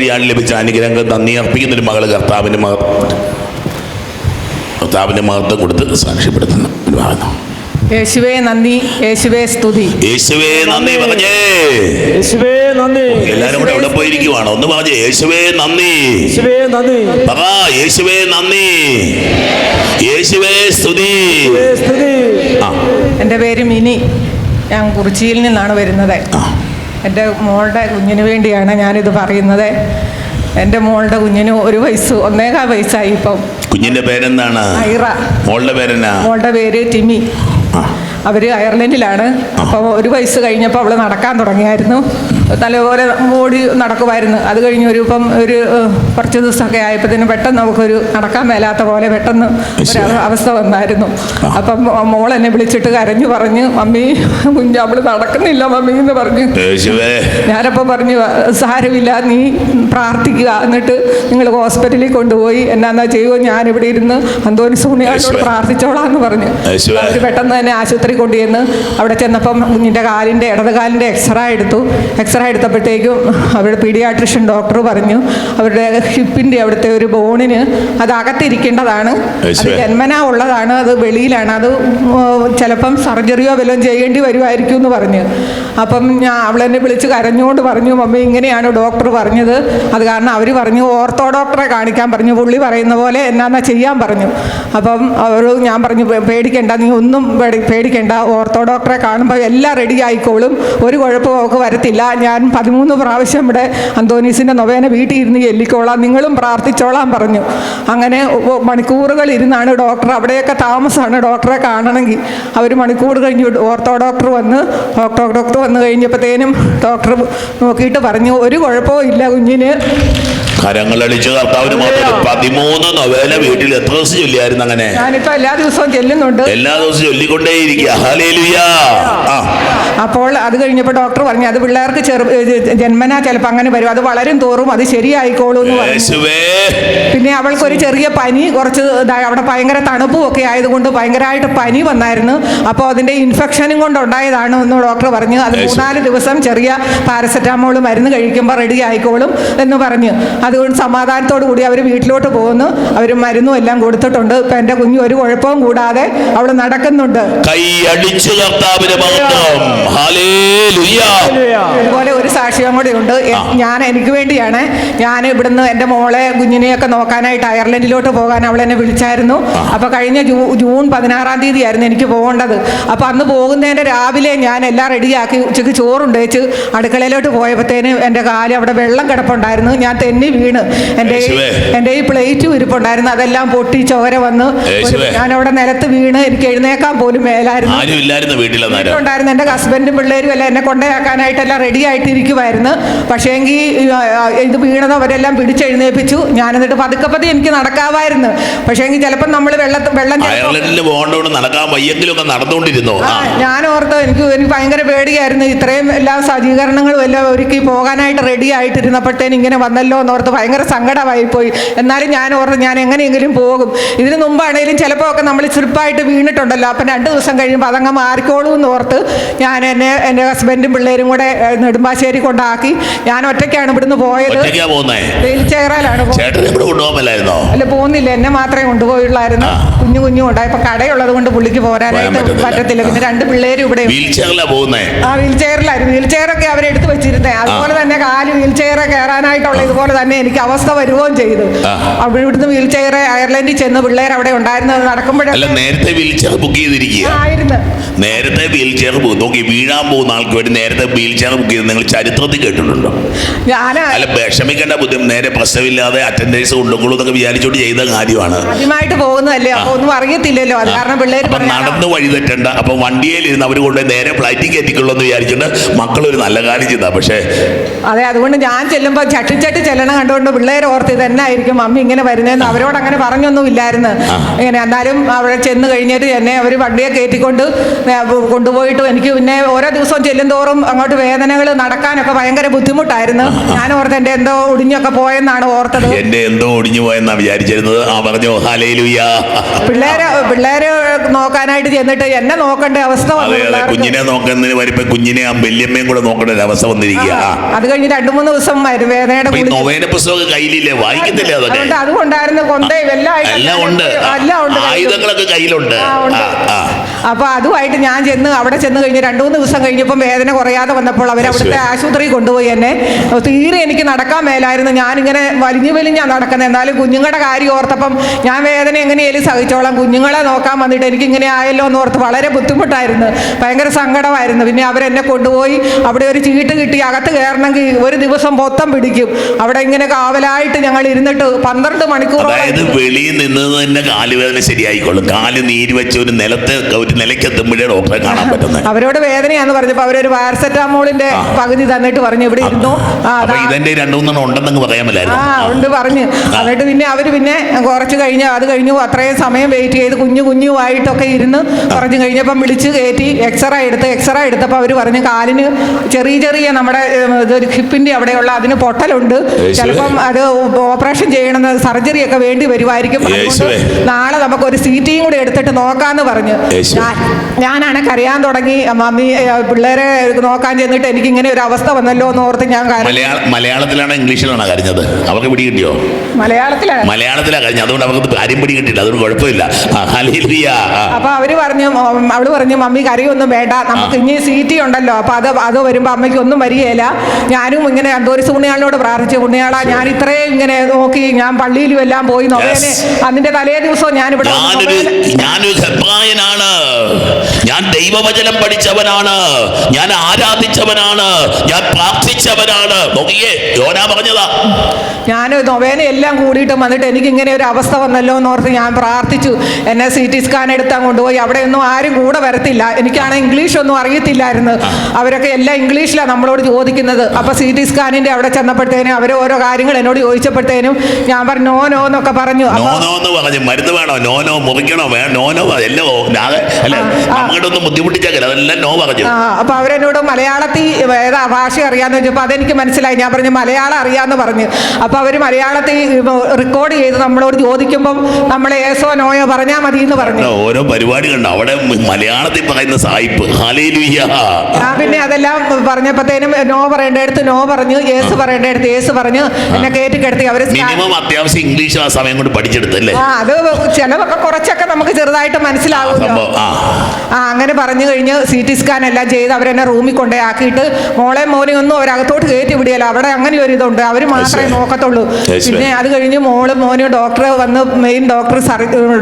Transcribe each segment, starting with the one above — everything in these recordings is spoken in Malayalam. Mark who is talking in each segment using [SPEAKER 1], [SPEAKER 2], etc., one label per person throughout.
[SPEAKER 1] വഴിയാണ് ലഭിച്ച അനുഗ്രഹങ്ങൾ നന്ദി അർപ്പിക്കുന്നൊരു മകൾ കർത്താവിന്റെ മഹ കർത്താവിന്റെ മഹത്വം കൊടുത്ത് സാക്ഷ്യപ്പെടുത്തുന്നു ഭാഗം.
[SPEAKER 2] യേശുവേ നന്ദി യേശുവേ സ്തുതി.
[SPEAKER 1] യേശുവേ നന്ദി പറഞ്ഞേ.
[SPEAKER 3] യേശുവേ നന്ദി.
[SPEAKER 1] എല്ലാരും കൂടെ എവിടെ പോയിരിക്കുവാണ്? ഒന്ന് പറഞ്ഞേ. യേശുവേ നന്ദി.
[SPEAKER 3] യേശുവേ നന്ദി.
[SPEAKER 1] പറ യേശുവേ നന്ദി. യേശുവേ സ്തുതി.
[SPEAKER 3] സ്തുതി.
[SPEAKER 1] ആ.
[SPEAKER 2] എന്റെ പേര് മിനി. ഞാൻ കുറിച്ചിയിൽ നിന്നാണ് വരുന്നത്.
[SPEAKER 1] ആ.
[SPEAKER 2] എന്റെ മോളുടെ കുഞ്ഞിന് വേണ്ടിയാണ് ഞാനിത് പറയുന്നത്. എന്റെ മോളുടെ കുഞ്ഞിന് ഒരു വയസ്സ് ഒന്നേകാൽ വയസ്സായി ഇപ്പം.
[SPEAKER 1] കുഞ്ഞിന്റെ പേരെന്താണ്?
[SPEAKER 2] ഐറ.
[SPEAKER 1] മോളുടെ പേരെന്നാ?
[SPEAKER 2] മോളുടെ പേര് ടിമി
[SPEAKER 1] അവർ
[SPEAKER 2] അവർ അയർലൻഡിലാണ് അപ്പോൾ ഒരു വയസ്സ് കഴിഞ്ഞപ്പോൾ അവൾ നടക്കാൻ തുടങ്ങിയായിരുന്നു. നല്ലപോലെ ഓടി നടക്കുമായിരുന്നു. അത് കഴിഞ്ഞ് ഒരു ഇപ്പം ഒരു കുറച്ച് ദിവസമൊക്കെ ആയപ്പോഴത്തേനും പെട്ടെന്ന് നമുക്കൊരു നടക്കാൻ മേലാത്ത പോലെ പെട്ടെന്ന് ഒരു അവസ്ഥ വന്നായിരുന്നു. അപ്പം മോൾ എന്നെ വിളിച്ചിട്ട് കരഞ്ഞു പറഞ്ഞ് മമ്മി കുഞ്ഞ് നടക്കുന്നില്ല മമ്മി എന്ന് പറഞ്ഞു. ഞാനപ്പോൾ പറഞ്ഞു സാരമില്ല നീ പ്രാർത്ഥിക്കുക എന്നിട്ട് നിങ്ങൾ ഹോസ്പിറ്റലിൽ കൊണ്ടുപോയി. എന്നാന്നാ ചെയ്യുമോ ഞാനിവിടെ ഇരുന്ന് അന്തോനി
[SPEAKER 1] സോണിയാട്ടോട്.
[SPEAKER 2] പ്രാർത്ഥിച്ചോളാം എന്ന് പറഞ്ഞു. അവർ പെട്ടെന്ന് തന്നെ ആശുപത്രി കൊണ്ടുചെന്ന് അവിടെ ചെന്നപ്പം കുഞ്ഞിന്റെ കാലിന്റെ ഇടത് കാലിന്റെ എക്സ്റേ എടുത്തു. എക്സ്റേ എടുത്തപ്പോഴത്തേക്കും അവരുടെ പീഡിയാട്രിഷ്യൻ ഡോക്ടർ പറഞ്ഞു അവരുടെ ഹിപ്പിന്റെ അവിടുത്തെ ഒരു ബോണിന് അത് അകത്തിരിക്കേണ്ടതാണ്. അത് ജന്മനാ ഉള്ളതാണ് അത് വെളിയിലാണ്. അത് ചിലപ്പം സർജറിയോ വല്ലതും ചെയ്യേണ്ടി വരുമായിരിക്കും എന്ന് പറഞ്ഞു. അപ്പം ഞാൻ അവളെന്നെ വിളിച്ച് കരഞ്ഞുകൊണ്ട് പറഞ്ഞു മമ്മി ഇങ്ങനെയാണ് ഡോക്ടർ പറഞ്ഞത്. അത് കാരണം അവർ പറഞ്ഞു ഓർത്തോ ഡോക്ടറെ കാണിക്കാൻ പറഞ്ഞു. പുള്ളി പറയുന്ന പോലെ എന്നാന്നാ ചെയ്യാൻ പറഞ്ഞു. അപ്പം അവർ ഞാൻ പറഞ്ഞു പേടിക്കേണ്ട നീ ഒന്നും പേടിക്കേണ്ട പേടിക്കണ്ട. ഓർത്തോ ഡോക്ടറെ കാണുമ്പോൾ എല്ലാം റെഡി ആയിക്കോളും. ഒരു കുഴപ്പവും അവൾക്ക് വരത്തില്ല. ഞാൻ പതിമൂന്ന് പ്രാവശ്യം ഇവിടെ അന്തോനീസിന്റെ നൊവേന വീട്ടിൽ ഇരുന്ന് ചെല്ലിക്കോളാം നിങ്ങളും പ്രാർത്ഥിച്ചോളാം പറഞ്ഞു. അങ്ങനെ മണിക്കൂറുകൾ ഇരുന്നാണ് ഡോക്ടർ. അവിടെയൊക്കെ താമസമാണ് ഡോക്ടറെ കാണണമെങ്കിൽ. അവർ മണിക്കൂർ കഴിഞ്ഞ് ഓർത്തോ ഡോക്ടർ വന്ന് ഓർത്തോ ഡോക്ടർ വന്ന് കഴിഞ്ഞപ്പോഴത്തേനും ഡോക്ടർ നോക്കിയിട്ട് പറഞ്ഞു ഒരു കുഴപ്പവും ഇല്ല കുഞ്ഞിന്.
[SPEAKER 1] കരങ്ങളടിച്ച് കർത്താവിന് മാത്രം പതിമൂന്ന് നൊവേല വീട്ടിൽ എത്ര ദിവസം ചൊല്ലിയായിരുന്നു അങ്ങനെ?
[SPEAKER 2] ഞാനിപ്പോൾ എല്ലാ ദിവസവും ചെല്ലുന്നുണ്ട്.
[SPEAKER 1] എല്ലാ ദിവസവും ചൊല്ലിക്കൊണ്ടേയിരിക്കുക. ഹാലേലുയാ ആ.
[SPEAKER 2] അപ്പോൾ അത് കഴിഞ്ഞപ്പോൾ ഡോക്ടർ പറഞ്ഞു അത് പിള്ളേർക്ക് ചെറു ജന്മനാ ചിലപ്പോൾ അങ്ങനെ വരും. അത് വളരും തോറും അത് ശരിയായിക്കോളൂ എന്ന് പറഞ്ഞു. പിന്നെ അവൾക്കൊരു ചെറിയ പനി കുറച്ച് അവിടെ ഭയങ്കര തണുപ്പും ഒക്കെ ആയതുകൊണ്ട് ഭയങ്കരമായിട്ട് പനി വന്നായിരുന്നു. അപ്പോൾ അതിന്റെ ഇൻഫെക്ഷനും കൊണ്ടുണ്ടായതാണ് എന്ന് ഡോക്ടർ പറഞ്ഞു. അത്. മൂന്നാൽ ദിവസം ചെറിയ പാരസെറ്റാമോൾ മരുന്ന് കഴിക്കുമ്പോൾ റെഡി ആയിക്കോളും എന്ന് പറഞ്ഞു. അതുകൊണ്ട് സമാധാനത്തോടു കൂടി അവർ വീട്ടിലോട്ട് പോകുന്നു. അവർ മരുന്നും എല്ലാം കൊടുത്തിട്ടുണ്ട്. ഇപ്പം എന്റെ കുഞ്ഞ് ഒരു കുഴപ്പവും കൂടാതെ അവൾ നടക്കുന്നുണ്ട്.
[SPEAKER 1] കൈ അടിച്ച് കർത്താവിന്
[SPEAKER 2] അതുപോലെ ഒരു സാക്ഷ്യം കൂടി ഉണ്ട്. ഞാൻ എനിക്ക് വേണ്ടിയാണ് ഞാൻ ഇവിടുന്ന് എന്റെ മോളെ കുഞ്ഞിനെയൊക്കെ നോക്കാനായിട്ട് അയർലൻഡിലോട്ട് പോകാൻ അവൾ എന്നെ വിളിച്ചായിരുന്നു. അപ്പൊ കഴിഞ്ഞ ജൂൺ പതിനാറാം തീയതി ആയിരുന്നു എനിക്ക് പോകേണ്ടത്. അപ്പൊ അന്ന് പോകുന്നതിന്റെ രാവിലെ ഞാൻ എല്ലാം റെഡിയാക്കി ഉച്ചയ്ക്ക് ചോറുണ്ടേച്ച് അടുക്കളയിലോട്ട് പോയപ്പോഴത്തേന് എന്റെ കാൽ അവിടെ വെള്ളം കിടപ്പുണ്ടായിരുന്നു. ഞാൻ തെന്നി വീണ്. എന്റെ
[SPEAKER 1] എന്റെ
[SPEAKER 2] എന്റെ ഈ പ്ലേറ്റും ഇരിപ്പുണ്ടായിരുന്നു. അതെല്ലാം പൊട്ടി ചോര വന്ന് ഞാൻ
[SPEAKER 1] അവിടെ
[SPEAKER 2] ഞാനവിടെ നിലത്ത് വീണ് എനിക്ക് എഴുന്നേക്കാൻ പോലും മേലായിരുന്നു. ഉണ്ടായിരുന്നു എന്റെ ഹസ്ബൻഡും പിള്ളേരും എല്ലാം എന്നെ കൊണ്ടയാക്കാനായിട്ടെല്ലാം റെഡി ആയിട്ടിരിക്കുമായിരുന്നു പക്ഷേ എങ്കിൽ ഇത് വീണത് അവരെല്ലാം പിടിച്ചെഴുന്നേൽപ്പിച്ചു ഞാൻ എന്നിട്ട് പതുക്കെ പതി എനിക്ക് നടക്കാമായിരുന്നു പക്ഷേ എങ്കിൽ ചിലപ്പോൾ നമ്മൾ വെള്ളം വെള്ളം
[SPEAKER 1] അയർലൻഡിൽ നടക്കാൻ വയ്യെങ്കിലും ഒക്കെ നടന്നുകൊണ്ടിരുന്നു
[SPEAKER 2] ഞാൻ ഓർത്ത് എനിക്ക് എനിക്ക് ഭയങ്കര പേടിയായിരുന്നു. ഇത്രയും എല്ലാ സജ്ജീകരണങ്ങളും എല്ലാം ഒരുക്കി പോകാനായിട്ട് റെഡി ആയിട്ടിരുന്നപ്പോഴത്തേന് ഇങ്ങനെ വന്നല്ലോ എന്ന് ഓർത്ത് ഭയങ്കര സങ്കടമായി പോയി എന്നാലും ഞാൻ ഓർത്ത് ഞാൻ എങ്ങനെയെങ്കിലും പോകും. ഇതിനു മുമ്പാണെങ്കിലും ചിലപ്പോൾ ഒക്കെ നമ്മൾ സ്ലിപ്പായിട്ട് വീണിട്ടുണ്ടല്ലോ. അപ്പം രണ്ട് ദിവസം കഴിയുമ്പോൾ അതങ്ങ് മാറിക്കോളൂ എന്ന് ഓർത്ത് ഞാൻ എന്നെ എന്റെ ഹസ്ബൻഡും പിള്ളേരും കൂടെ നെടുമ്പാശ്ശേരി കൊണ്ടാക്കി. ഞാൻ ഒറ്റയ്ക്കാണ് ഇവിടുന്ന് പോയത്. വീൽ ചെയറിലാണ് അല്ല പോകുന്നില്ല. എന്നെ മാത്രമേ കൊണ്ടുപോയുള്ളായിരുന്നു. കുഞ്ഞു കുഞ്ഞു ഉണ്ടായി ഇപ്പൊ കടയുള്ളത് കൊണ്ട് പുള്ളിക്ക് പോരാനായിട്ട്
[SPEAKER 1] പറ്റത്തില്ല.
[SPEAKER 2] പിന്നെ രണ്ട് പിള്ളേരും ഇവിടെ ആ വീൽ ചെയറിലായിരുന്നു വീൽ ചെയറൊക്കെ അവരെടുത്ത് വെച്ചിരുന്നേ. അതുപോലെ തന്നെ കാൽ വീൽ ചെയർ കയറാനായിട്ടുള്ള ഇതുപോലെ തന്നെ എനിക്ക് അവസ്ഥ വരുകയും ചെയ്തു. അവിടെ ഇവിടുന്ന് വീൽ ചെയർ അയർലൻഡിൽ ചെന്ന് പിള്ളേർ അവിടെ
[SPEAKER 1] ഉണ്ടായിരുന്നത്
[SPEAKER 2] നടക്കുമ്പോഴൊക്കെ
[SPEAKER 1] നേരത്തെ വീൽ ചെയർ ബുക്ക് ചെയ്തിരിക്കുക
[SPEAKER 2] ആയിരുന്നു.
[SPEAKER 1] നേരത്തെ വീൽ ചെയർ നോക്കി വീഴാൻ പോകുന്ന ആൾക്ക് വേണ്ടി നേരത്തെ വീൽ ചെയർ ബുക്ക് ചെയ്ത് നിങ്ങൾ ചരിത്രത്തിൽ കേട്ടിട്ടുണ്ടോ?
[SPEAKER 2] ഞാൻ
[SPEAKER 1] അല്ല വിഷമിക്കേണ്ട ബുദ്ധിമുട്ട് നേരെ പ്രശ്നമില്ലാതെ അറ്റൻഡൻസ് കൊണ്ടുകൊള്ളൂ എന്നൊക്കെ വിചാരിച്ചോണ്ട് ചെയ്ത കാര്യമാണ്.
[SPEAKER 2] ആദ്യമായിട്ട് പോകുന്നതല്ലേ? അപ്പൊ ഒന്നും അറിയത്തില്ലല്ലോ. അത് കാരണം പിള്ളേർ
[SPEAKER 1] നടന്ന് വഴി തെറ്റണ്ട അപ്പൊ വണ്ടിയിലിരുന്ന് അവർ കൊണ്ട് നേരെ ഫ്ലൈറ്റിൽ കയറ്റിക്കൊള്ളൂ എന്ന് മക്കൾ ഒരു നല്ല കാര്യം ചെയ്താ. പക്ഷേ
[SPEAKER 2] അതെ അതുകൊണ്ട് ഞാൻ ചെല്ലുമ്പോൾ ചട്ടിച്ചട്ടി ചെല്ലണം കണ്ടുകൊണ്ട് പിള്ളേർ ഓർത്ത് തന്നെ ആയിരിക്കും അമ്മ ഇങ്ങനെ വരുന്നതെന്ന് അവരോട് അങ്ങനെ പറഞ്ഞൊന്നും ഇല്ലായിരുന്നു. ഇങ്ങനെ എന്നാലും അവിടെ ചെന്ന് കഴിഞ്ഞിട്ട് എന്നെ അവർ വണ്ടിയെ കയറ്റിക്കൊണ്ട് കൊണ്ടുപോയിട്ട് എനിക്ക് പിന്നെ ഓരോ ദിവസവും ചെല്ലും തോറും അങ്ങോട്ട് വേദനകൾ നടക്കാനൊക്കെ ഭയങ്കര ബുദ്ധിമുട്ടായിരുന്നു. ഞാൻ ഓർത്ത് എന്റെ എന്തോ ഒടിഞ്ഞൊക്കെ പോയെന്നാണ് ഓർത്തത്.
[SPEAKER 1] എന്റെ എന്തോ ഒടിഞ്ഞു പോയെന്നാണ് വിചാരിച്ചിരുന്നത്. ആ പറഞ്ഞു.
[SPEAKER 2] പിള്ളേരെ പിള്ളേരെ നോക്കാനായിട്ട് ചെന്നിട്ട് എന്നെ നോക്കേണ്ട അവസ്ഥ വന്നു.
[SPEAKER 1] കുഞ്ഞിനെ നോക്കുന്നതിന് വരുമ്പോ കുഞ്ഞിനെ ആ വല്യമ്മയും കൂടെ നോക്കേണ്ട ഒരു അവസ്ഥ വന്നിരിക്കുക.
[SPEAKER 2] അത് കഴിഞ്ഞ് രണ്ടു മൂന്ന് ദിവസം വേദനയുടെ
[SPEAKER 1] നൊവേന പുസ്തകം കയ്യിലില്ലേ? വായിക്കത്തില്ലേ അതൊക്കെ?
[SPEAKER 2] അതുകൊണ്ട് അതുകൊണ്ടായിരുന്നു കൊന്തയും എല്ലാം
[SPEAKER 1] എല്ലാം ഉണ്ട്. ആയുധങ്ങളൊക്കെ കയ്യിലുണ്ട്.
[SPEAKER 2] ആ, ഉണ്ട്.
[SPEAKER 1] ആ, ആ.
[SPEAKER 2] അപ്പൊ അതുമായിട്ട് ഞാൻ ചെന്ന് അവിടെ ചെന്ന് കഴിഞ്ഞ് രണ്ട് മൂന്ന് ദിവസം കഴിഞ്ഞപ്പം വേദന കുറയാതെ വന്നപ്പോൾ അവർ അവിടുത്തെ ആശുപത്രി കൊണ്ടുപോയി എന്നെ. തീരെ എനിക്ക് നടക്കാൻ മേലായിരുന്നു. ഞാനിങ്ങനെ വലിഞ്ഞു വലിഞ്ഞാ നടക്കുന്നത് എന്നാലും കുഞ്ഞുങ്ങളുടെ കാര്യം ഓർത്തപ്പം ഞാൻ വേദന എങ്ങനെയാലും സഹിച്ചോളാം. കുഞ്ഞുങ്ങളെ നോക്കാൻ വന്നിട്ട് എനിക്ക് ഇങ്ങനെ ആയല്ലോ എന്ന് ഓർത്ത് വളരെ ബുദ്ധിമുട്ടായിരുന്നു. ഭയങ്കര സങ്കടമായിരുന്നു. പിന്നെ അവരെന്നെ കൊണ്ടുപോയി അവിടെ ഒരു ചീട്ട് കിട്ടി. അകത്ത് കയറണമെങ്കിൽ ഒരു ദിവസം പൊത്തം പിടിക്കും. അവിടെ ഇങ്ങനെ കാവലായിട്ട് ഞങ്ങൾ ഇരുന്നിട്ട് പന്ത്രണ്ട് മണിക്കൂർ
[SPEAKER 1] അതായത് വെളിയിൽ നിന്ന് തന്നെ കാലുവേദന ശരിയായിക്കോളും. കാൽ നീര് വെച്ച ഒരു നിലത്ത് ഒരു നിലയ്ക്കെത്തുമ്പോഴേ ഡോക്ടറെ കാണാൻ പറ്റുന്നത്.
[SPEAKER 2] അവരോട് വേദനയാന്ന് പറഞ്ഞപ്പോ അവരൊരു പാരസെറ്റാമോളിന്റെ പകുതി തന്നിട്ട് പറഞ്ഞു ഇവിടെ ഇരുന്നു. ഇതിന്റെ
[SPEAKER 1] അപ്പൊ
[SPEAKER 2] ഉണ്ടെന്ന്
[SPEAKER 1] ഇതെന്റെ രണ്ടു മൂന്നെണ്ണം ഉണ്ടെന്നങ്ങ് പറയാൻ
[SPEAKER 2] ആ ഉണ്ട് പറഞ്ഞു. എന്നിട്ട് പിന്നെ അവർ പിന്നെ കുറച്ച് കഴിഞ്ഞ് അത് കഴിഞ്ഞു അത്രയും സമയം വെയിറ്റ് ചെയ്ത് കുഞ്ഞു കുഞ്ഞുമായിട്ടൊക്കെ ഇരുന്ന് കുറച്ച് കഴിഞ്ഞപ്പം വിളിച്ച് കയറ്റി എക്സ്റേ എടുത്ത് എക്സ്റേ എടുത്തപ്പോൾ അവർ പറഞ്ഞു കാലിന് ചെറിയ ചെറിയ നമ്മുടെ ഹിപ്പിന്റെ അവിടെയുള്ള അതിന് പൊട്ടലുണ്ട്. ചിലപ്പം അത് ഓപ്പറേഷൻ ചെയ്യണമെന്ന് സർജറി ഒക്കെ വേണ്ടി വരുമായിരിക്കും നാളെ നമുക്ക് ഒരു സി ടിയും കൂടി എടുത്തിട്ട് നോക്കാന്ന് പറഞ്ഞു. ഞാനാണ് കരയാൻ തുടങ്ങി. മമ്മി പിള്ളേരെ നോക്കാൻ ചെന്നിട്ട് എനിക്ക് ഇങ്ങനെ ഒരു അവസ്ഥ വന്നല്ലോ എന്ന് ഓർത്ത് ഞാൻ
[SPEAKER 1] മലയാളത്തിലാണ് ഇംഗ്ലീഷിലാണ് കരഞ്ഞത്. അവർക്ക് പിടി കിട്ടിയോ?
[SPEAKER 2] മലയാളത്തിലാണ്.
[SPEAKER 1] മലയാളത്തിലാണ് കരഞ്ഞത്. അതുകൊണ്ട് അവർക്ക് കാര്യം പിടി കിട്ടിയില്ല അതുകൊണ്ട് കുഴപ്പമില്ല.
[SPEAKER 2] അപ്പൊ അവർ പറഞ്ഞു അവൾ പറഞ്ഞു മമ്മി കറിയൊന്നും വേണ്ട. നമുക്ക് ഇനി സീറ്റി ഉണ്ടല്ലോ. അപ്പൊ അത് അത് വരുമ്പോ അമ്മയ്ക്ക് ഒന്നും വരികയില്ല. ഞാനും ഇങ്ങനെ അന്തോരിസ് പുണ്യാളിനോട് പ്രാർത്ഥിച്ചു. പുണ്യാളാ ഞാൻ ഇത്രയും ഇങ്ങനെ നോക്കി ഞാൻ പള്ളിയിലും എല്ലാം പോയി. നൊവേനെ അതിന്റെ തലേ ദിവസം ഞാൻ ഇവിടെ
[SPEAKER 1] ഞാനൊരു ഹെബ്രായനാണ് ഞാൻ ദൈവവചനം പഠിച്ചവനാണ്. ഞാൻ ആരാധിച്ചവനാണ്. ഞാൻ പ്രാർത്ഥിച്ചവനാണ്. നോക്കിയേ യോനാ പറഞ്ഞതാ.
[SPEAKER 2] ഞാൻ നൊവേന എല്ലാം കൂടിയിട്ട് വന്നിട്ട് എനിക്ക് ഇങ്ങനെ ഒരു അവസ്ഥ വന്നല്ലോ എന്ന് ഓർത്ത് ഞാൻ പ്രാർത്ഥിച്ചു. എന്നെ സി ടി സ്കാൻ എടുത്താൽ കൊണ്ടുപോയി. അവിടെ ഒന്നും ആരും കൂടെ വരത്തില്ല. എനിക്കാണ് ഇംഗ്ലീഷ് ഒന്നും അറിയത്തില്ലായിരുന്നു. അവരൊക്കെ എല്ലാം ഇംഗ്ലീഷിലാണ് നമ്മളോട് ചോദിക്കുന്നത്. അപ്പൊ സി ടി സ്കാനിന്റെ അവിടെ ചെന്നപ്പോഴത്തേനും അവർ ഓരോ കാര്യങ്ങൾ എന്നോട് ചോദിച്ചപ്പോഴത്തേനും ഞാൻ പറഞ്ഞു നോ നോ എന്നൊക്കെ പറഞ്ഞു.
[SPEAKER 1] പറഞ്ഞു. മരുന്ന് വേണോ? നോനോ മുറിക്കണോ? നോ നോനോ എല്ലാം ഒന്നും അതെല്ലാം നോ പറഞ്ഞു.
[SPEAKER 2] അപ്പൊ അവരെന്നോട് മലയാളത്തിൽ ഏതാ ഭാഷ അറിയാന്ന് വെച്ചപ്പോ അതെനിക്ക് മനസ്സിലായി. ഞാൻ പറഞ്ഞു മലയാളം അറിയാന്ന് പറഞ്ഞു. അപ്പൊ അവർ മലയാളത്തിൽ റെക്കോർഡ് ചെയ്ത് നമ്മളോട് ചോദിക്കുമ്പോൾ നമ്മൾ ഏസോ നോയോ പറഞ്ഞാൽ മതി എന്ന് പറഞ്ഞു
[SPEAKER 1] ഓരോ പരിപാടി കണ്ടോ? അവിടെ മലയാളത്തിൽ പറയുന്ന സായിപ്പ്
[SPEAKER 2] പിന്നെ അതെല്ലാം പറഞ്ഞപ്പോഴത്തേനും നോ പറയേണ്ടടുത്ത് നോ പറഞ്ഞു യേസ് പറയേണ്ടടുത്ത് യേസ് പറഞ്ഞു. എന്നെ കയറ്റി കിടത്തി അവർ
[SPEAKER 1] മിനിമം അത്യാവശ്യം ഇംഗ്ലീഷ് ആ സമയം കൊണ്ട് പഠിച്ചെടുത്തല്ലേ
[SPEAKER 2] ആ അത് ചിലവൊക്കെ കുറച്ചൊക്കെ നമുക്ക് ചെറുതായിട്ട് മനസ്സിലാവുമല്ലോ.
[SPEAKER 1] സംഭവം ആ
[SPEAKER 2] അങ്ങനെ പറഞ്ഞു കഴിഞ്ഞ് സി ടി സ്കാൻ എല്ലാം ചെയ്ത് അവരെന്നെ റൂമിൽ കൊണ്ടേ ആക്കിയിട്ട് മോളെ മോനെ ഒന്നും അവരകത്തോട്ട് കയറ്റി വിടിയല്ല. അവിടെ അങ്ങനെ ഒരു ഇതുണ്ട് അവർ മാത്രമേ നോക്കത്തുള്ളൂ. പിന്നെ അത് കഴിഞ്ഞ് മോൾ മോന് ഡോക്ടർ വന്ന് മെയിൻ ഡോക്ടർ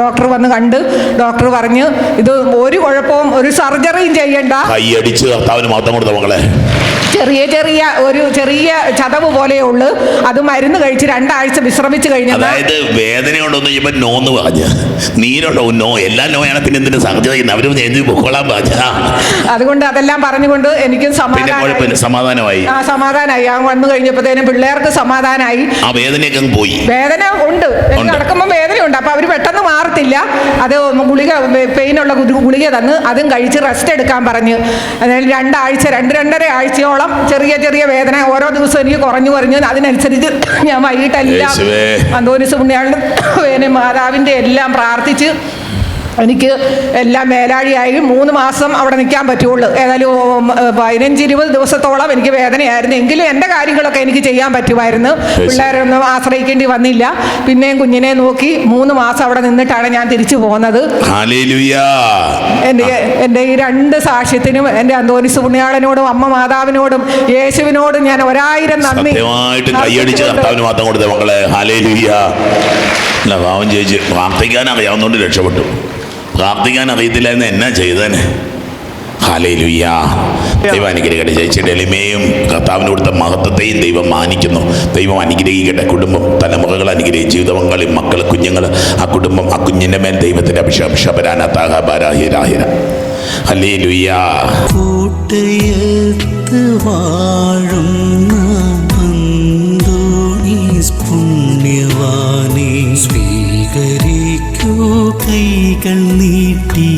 [SPEAKER 2] ഡോക്ടർ വന്ന് കണ്ട് ഡോക്ടർ പറഞ്ഞ് ഇത് ഒരു കുഴപ്പവും ഒരു സർജറിയും ചെയ്യണ്ട.
[SPEAKER 1] കൈയടിച്ച് കർത്താവിന് മാത്രം കൊടുത്ത മക്കളെ
[SPEAKER 2] ചെറിയ ചെറിയ ഒരു ചെറിയ ചതവ് പോലെയേ ഉള്ളൂ. അത് മരുന്ന് കഴിച്ച് രണ്ടാഴ്ച വിശ്രമിച്ച് കഴിഞ്ഞാൽ
[SPEAKER 1] അതായത് വേദന ഉണ്ടോന്ന് നോന്ന് പറഞ്ഞ. നീരുണ്ടോ? നോ എല്ലാ നോയാണ് പിന്നെ എന്തിന്റെ സർജറി അവരും എഴുതി പൊക്കോളാൻ ബാധ്യത
[SPEAKER 2] അതുകൊണ്ട് അതെല്ലാം പറഞ്ഞുകൊണ്ട് എനിക്കും
[SPEAKER 1] സമാധാനം
[SPEAKER 2] സമാധാനമായി. ആ സമാധാനമായി ആ വന്നു കഴിഞ്ഞപ്പോഴത്തേനും പിള്ളേർക്ക് സമാധാനമായി
[SPEAKER 1] ആ വേദനയൊക്കെ പോയി.
[SPEAKER 2] വേദന ഉണ്ട്. എനിക്ക്. നടക്കുമ്പോൾ വേദനയുണ്ട്. അപ്പോൾ അവർ പെട്ടെന്ന് മാറത്തില്ല. അത് ഗുളിക പെയിനുള്ള ഗുളിക തന്ന് അതും കഴിച്ച് റെസ്റ്റ് എടുക്കാൻ പറഞ്ഞു. അതായത് രണ്ടാഴ്ച രണ്ട് രണ്ടര ആഴ്ചയോളം ചെറിയ ചെറിയ വേദന ഓരോ ദിവസവും എനിക്ക് കുറഞ്ഞു കുറഞ്ഞു. അതിനനുസരിച്ച് ഞാൻ വൈകിട്ടെല്ലാം. അന്തോനിസ് പുണ്യാളിന്റെ വേനെ മാതാവിന്റെ എല്ലാം പ്രാർത്ഥിച്ച് എനിക്ക് എല്ലാം മേലാഴിയായി മൂന്ന് മാസം അവിടെ നിൽക്കാൻ പറ്റുള്ളൂ. ഏതായാലും പതിനഞ്ച് ഇരുപത് ദിവസത്തോളം എനിക്ക് വേദനയായിരുന്നു. എങ്കിലും എന്റെ കാര്യങ്ങളൊക്കെ എനിക്ക് ചെയ്യാൻ പറ്റുമായിരുന്നു. പിള്ളേരൊന്നും ആശ്രയിക്കേണ്ടി വന്നില്ല. പിന്നെയും കുഞ്ഞിനെ നോക്കി മൂന്ന് മാസം അവിടെ നിന്നിട്ടാണ് ഞാൻ തിരിച്ചു പോകുന്നത് എന്റെ എന്റെ ഈ രണ്ട് സാക്ഷ്യത്തിനും എന്റെ അന്തോനിസ് പുണ്യാളനോടും അമ്മ മാതാവിനോടും യേശുവിനോടും ഞാൻ ഒരായിരം നന്ദി
[SPEAKER 1] മാത്രം കൊടുത്ത മക്കളെ. പാവം ചേച്ചി പ്രാർത്ഥിക്കാൻ അറിയാവുന്നതുകൊണ്ട് രക്ഷപ്പെട്ടു. പ്രാർത്ഥിക്കാൻ അറിയത്തില്ല എന്ന് എന്നാ ചെയ്തേനെ? ഹാലേലുയ്യ ദൈവം അനുഗ്രഹിക്കട്ടെ. ചേച്ചിയുടെ എളിമയും കർത്താവിന് കൊടുത്ത മഹത്വത്തെയും ദൈവം മാനിക്കുന്നു. ദൈവം അനുഗ്രഹിക്കട്ടെ. കുടുംബം തലമുറകൾ അനുഗ്രഹിക്കും ജീവിതപങ്കാളി മക്കൾ കുഞ്ഞുങ്ങൾ ആ കുടുംബം ആ കുഞ്ഞിന്റെ മേൽ ദൈവത്തിന്റെ അഭിഷേകം. ശബരാനാത്താഹിരാഹിര ഹലേ ലുയ്യ
[SPEAKER 4] പുണ്യവാനെ സ്വീകരിക്കൂ കൈകൾ നീട്ടി